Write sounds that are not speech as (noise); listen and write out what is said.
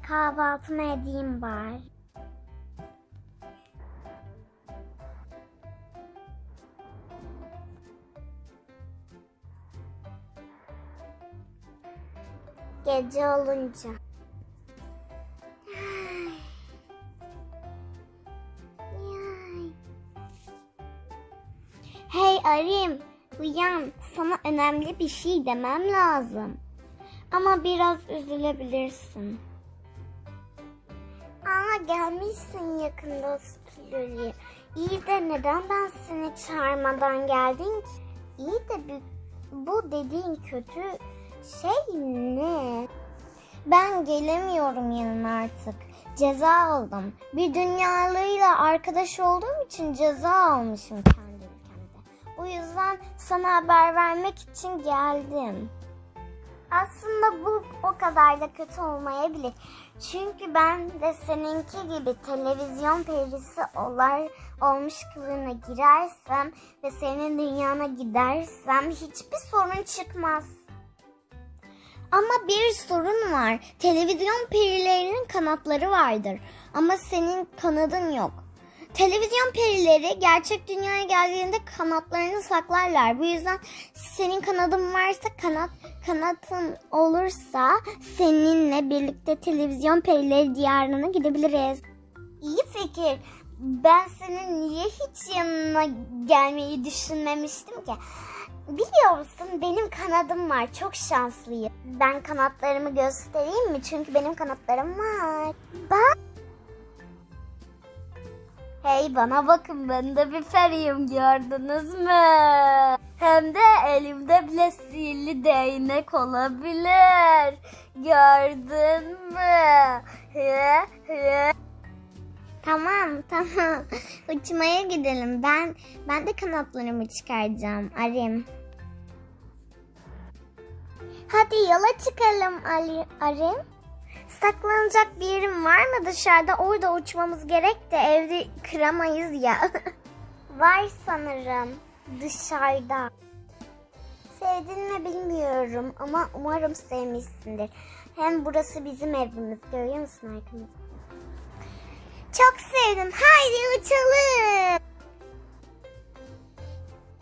Kahvaltımı edeyim bari. Gece olunca. Hey Arim, uyan. Sana önemli bir şey demem lazım. Ama biraz üzülebilirsin. Aa gelmişsin yakında stüdyoya. İyi de neden ben seni çağırmadan geldin ki? İyi de bu, dediğin kötü şey ne? Ben gelemiyorum yanına artık. Ceza aldım. Bir dünyalıyla arkadaş olduğum için ceza almışım kendi ülkemde. Bu yüzden sana haber vermek için geldim. Aslında bu o kadar da kötü olmayabilir. Çünkü ben de seninki gibi televizyon perisi olar, olmuş kılığına girersem ve senin dünyana gidersem hiçbir sorun çıkmaz. Ama bir sorun var. Televizyon perilerinin kanatları vardır. Ama senin kanadın yok. Televizyon perileri gerçek dünyaya geldiğinde kanatlarını saklarlar. Bu yüzden senin kanadın varsa kanat kanatın olursa seninle birlikte televizyon perileri diyarına gidebiliriz. İyi fikir. Ben senin niye hiç yanına gelmeyi düşünmemiştim ki? Biliyor musun benim kanadım var. Çok şanslıyım. Ben kanatlarımı göstereyim mi? Çünkü benim kanatlarım var. Bak. Hey bana bakın ben de bir periyim gördünüz mü? Hem de elimde bile sihirli değnek olabilir. Gördün mü? Hı, hı. Tamam tamam. Uçmaya gidelim. Ben ben de kanatlarımı çıkaracağım Arim. Hadi yola çıkalım Ali, Arim. Saklanacak bir yerim var mı dışarıda? Orada uçmamız gerek de evde kıramayız ya. (laughs) var sanırım dışarıda. Sevdin mi bilmiyorum ama umarım sevmişsindir. Hem burası bizim evimiz. Görüyor musun arkamızda? Çok sevdim. Haydi uçalım.